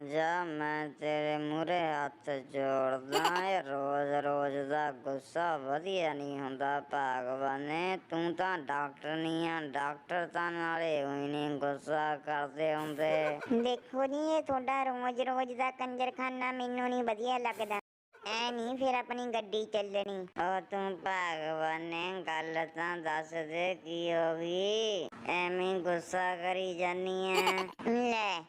ਜਾ ਮੈਂ ਤੇਰੇ ਮੂਰੇ ਹੱਥ ਜੋੜਦਾ ਏ। ਰੋਜ਼ ਰੋਜ਼ ਦਾ ਗੁੱਸਾ ਵਧੀਆ ਨਹੀਂ ਹੁੰਦਾ ਭਗਵਾਨੇ ਤੂੰ ਤਾਂ ਡਾਕਟਰ ਨਹੀਂ ਆ। ਡਾਕਟਰ ਤਾਂ ਨਾਲੇ ਹੋਈ ਨਹੀਂ ਗੁੱਸਾ ਕਰਦੇ ਹੁੰਦੇ। ਦੇਖੋ ਜੀ ਇਹ ਤੁਹਾਡਾ ਰੋਜ਼ ਰੋਜ਼ ਦਾ ਕੰਜਰਖਾਨਾ ਮੈਨੂੰ ਨਹੀਂ ਵਧੀਆ ਲੱਗਦਾ। ਐ ਨਹੀਂ ਫਿਰ ਆਪਣੀ ਗੱਡੀ ਚੱਲਣੀ। ਉਹ ਤੂੰ ਭਗਵਾਨੇ ਗੱਲ ਤਾਂ ਦੱਸ ਦੇ ਕੀ ਹੋ ਗਈ? ਐਵੇਂ ਗੁੱਸਾ ਕਰੀ ਜਾਨੀ ਐ ਲੈ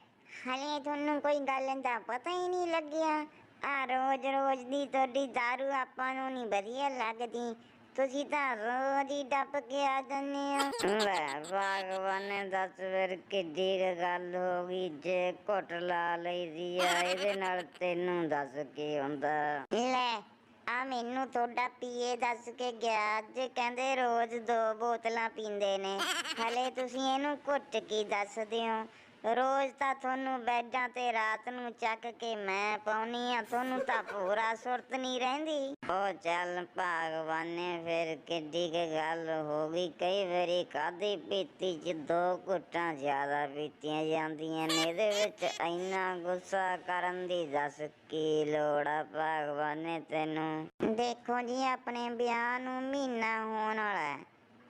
ਹਲੇ ਤੁਹਾਨੂੰ ਕੋਈ ਗੱਲ ਦਾ ਪਤਾ ਹੀ ਨਹੀਂ ਲੱਗਿਆ। ਆ ਰੋਜ਼ ਰੋਜ਼ ਦੀ ਤੁਹਾਡੀ दारू ਆਪਾਂ ਨੂੰ ਨਹੀਂ ਵਧੀਆ ਲੱਗਦੀ। ਤੁਸੀਂ ਤਾਂ ਰੋਜ਼ ਹੀ ਡੱਪ ਕੇ ਆ ਜਾਂਦੇ ਹੋ। ਲੈ ਭਗਵਾਨ ਨੇ ਦੱਸ ਫਿਰ ਕਿੱਡੀ ਗੱਲ ਹੋ ਗਈ ਜੇ ਘੁੱਟ ਲਾ ਲਈਦੀ ਆ ਇਹਦੇ ਨਾਲ ਤੈਨੂੰ ਦੱਸ ਕੀ ਹੁੰਦਾ? ਲੈ ਆ ਮੈਨੂੰ ਤੁਹਾਡਾ ਪੀਏ ਦੱਸ ਕੇ ਗਿਆ ਅੱਜ ਕਹਿੰਦੇ ਰੋਜ਼ ਦੋ ਬੋਤਲਾਂ ਪੀਂਦੇ ਨੇ। ਹਲੇ ਤੁਸੀਂ ਇਹਨੂੰ ਘੁੱਟ ਕੀ ਦੱਸਦੇ ਹੋ? ਰੋਜ਼ ਤਾਂ ਤੁਹਾਨੂੰ ਬੈੱਡਾਂ ਤੇ ਰਾਤ ਨੂੰ ਚੱਕ ਕੇ ਮੈਂ ਪਾਉਣੀ ਆ, ਤੁਹਾਨੂੰ ਤਾਂ ਪੂਰਾ ਸੁਰਤ ਨਹੀਂ ਰਹਿੰਦੀ। ਉਹ ਚੱਲ ਭਗਵਾਨੇ, ਫਿਰ ਕਿੱਡੀ ਕੁ ਗੱਲ ਹੋ ਗਈ। ਕਈ ਵਾਰੀ ਕਾਦੀ ਪੀਤੀ ਚ ਦੋ ਘੁੱਟਾਂ ਜ਼ਿਆਦਾ ਪੀਤੀਆਂ ਜਾਂਦੀਆਂ ਨੇ, ਇਹਦੇ ਵਿੱਚ ਇੰਨਾ ਗੁੱਸਾ ਕਰਨ ਦੀ ਦੱਸ ਕੀ ਲੋੜ ਆ ਭਗਵਾਨੇ ਤੈਨੂੰ? ਦੇਖੋ ਜੀ, ਆਪਣੇ ਵਿਆਹ ਨੂੰ ਮਹੀਨਾ ਹੋਣ ਵਾਲਾ ਹੈ।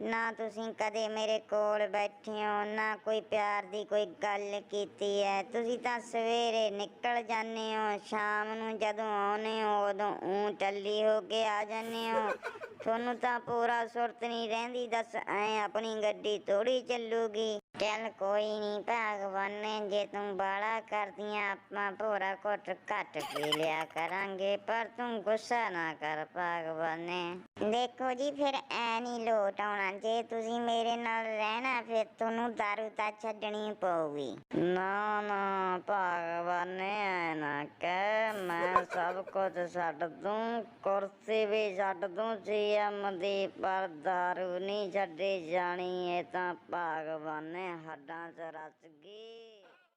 ਨਾ ਤੁਸੀਂ ਕਦੇ ਮੇਰੇ ਕੋਲ ਬੈਠੇ ਹੋ ਨਾ ਕੋਈ ਪਿਆਰ ਦੀ ਕੋਈ ਗੱਲ ਕੀਤੀ ਹੈ। ਤੁਸੀਂ ਤਾਂ ਸਵੇਰੇ ਨਿਕਲ ਜਾਂਦੇ ਹੋ ਸ਼ਾਮ ਨੂੰ ਜਦੋਂ ਆਉਨੇ ਹੋ ਉਦੋਂ ਊਂ ਟੱਲੀ ਹੋ ਕੇ ਆ ਜਾਂਦੇ ਹੋ। ਤੁਹਾਨੂੰ ਤਾਂ ਪੂਰਾ ਸੁਰਤ ਨਹੀਂ ਰਹਿੰਦੀ ਦੱਸ ਐ ਆਪਣੀ ਗੱਡੀ ਥੋੜੀ ਚੱਲੂਗੀ। ਚੱਲ ਕੋਈ ਨਹੀਂ ਭਗਵਾਨ ਨੇ ਜੇ ਤੂੰ ਬਾਲਾ ਕਰਦੀਆਂ ਆਪਾਂ ਪੂਰਾ ਘੁੱਟ ਘੱਟ ਪੀ ਲਿਆ ਕਰਾਂਗੇ ਪਰ ਤੂੰ ਗੁੱਸਾ ਨਾ ਕਰ ਭਗਵਾਨ। ਨੇ ਦੇਖੋ ਜੀ ਫਿਰ ਐ ਨਹੀਂ ਲੋਟ ਆਉਣਾ ਜੇ ਤੁਸੀਂ ਮੇਰੇ ਨਾਲ ਰਹਿਣਾ, ਫਿਰ ਤੁਹਾਨੂੰ दारू ਤਾਂ ਛੱਡਣੀ ਪਊਗੀ। ਨਾ ਨਾ, ਭਗਵਾਨੇ, ਐ ਨਾ ਕਹਿ, ਮੈਂ ਸਭ ਕੁਝ ਛੱਡ ਦੂੰ, ਕੁਰਸੀ ਵੀ ਛੱਡ ਦੂੰ ਸੀਐਮ ਦੀ ਪਰ ਦਾਰੂ ਨਹੀਂ ਛੱਡੀ ਜਾਣੀ, ਇਹ ਤਾਂ ਭਗਵਾਨੇ, ਹੱਡਾਂ 'ਚ ਰਚ ਗਈ।